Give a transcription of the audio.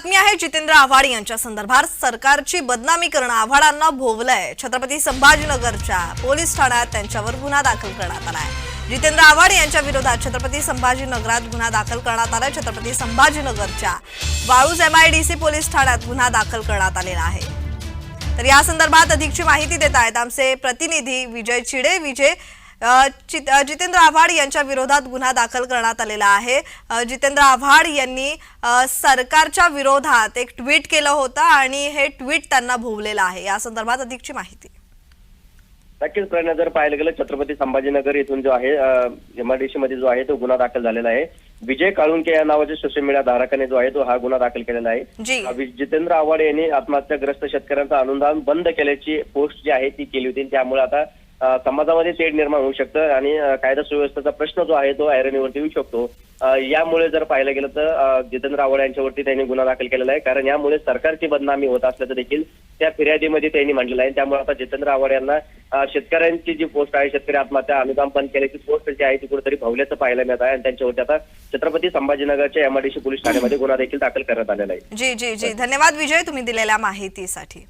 बातमी आहे जितेंद्र आव्हाड यांच्या संदर्भात. सरकारची बदनामी करणं आव्हाडांना भोवलंय. छत्रपती संभाजीनगरच्या पोलीस ठाण्यात त्यांच्यावर गुन्हा दाखल करण्यात आलाय. जितेंद्र आव्हाड यांच्या विरोधात छत्रपती संभाजीनगरात गुन्हा दाखल करण्यात आलाय. छत्रपती संभाजीनगरच्या वाळूज एमआयडीसी पोलीस ठाण्यात गुन्हा दाखल करण्यात आलेला आहे. तर या संदर्भात अधिकची माहिती देत आहेत आमचे प्रतिनिधी विजय चिडे. विजय जितेंद्र आव्हाड यांच्या विरोधात गुन्हा दाखल करण्यात आलेला आहे. जितेंद्र आव्हाड यांनी सरकारच्या विरोधात एक ट्विट केलं होतं आणि हे ट्विट त्यांना भोवलेलं आहे. या संदर्भात अधिकची माहिती. नक्कीच प्रणय जर पाहायला गेलं छत्रपती संभाजीनगर येथून जो आहे एमआरडीसी मध्ये जो आहे तो गुन्हा दाखल झालेला आहे. विजय काळुंके या नावाच्या सोशल मीडिया धारकाने जो आहे तो हा गुन्हा दाखल केलेला आहे. जितेंद्र आव्हाड यांनी आत्महत्याग्रस्त शेतकऱ्यांचं अनुदान बंद केल्याची पोस्ट जी आहे ती केली होती. त्यामुळे आता समाजामध्ये तेढ निर्माण होऊ शकतं आणि कायदा सुव्यवस्थेचा प्रश्न जो आहे तो ऐरणीवरती येऊ शकतो. यामुळे जर पाहायला गेलं तर जितेंद्र आव्हाड यांच्यावरती त्यांनी गुन्हा दाखल केलेला आहे. कारण यामुळे सरकारची बदनामी होत असल्याचं देखील त्या फिर्यादीमध्ये त्यांनी म्हटलेलं आहे. त्यामुळे आता जितेंद्र आव्हाड यांना शेतकऱ्यांची जी पोस्ट आहे शेतकरी आत्महत्या अनुदान बंद केल्याची पोस्ट जी आहे ती कुठेतरी भवल्याचं पाहायला मिळत आहे. आणि त्यांच्यावरती आता छत्रपती संभाजीनगरच्या एमआरडीसी पोलीस ठाण्यामध्ये गुन्हा देखील दाखल करण्यात आलेला आहे. जी जी जी. धन्यवाद विजय तुम्ही दिलेल्या माहितीसाठी.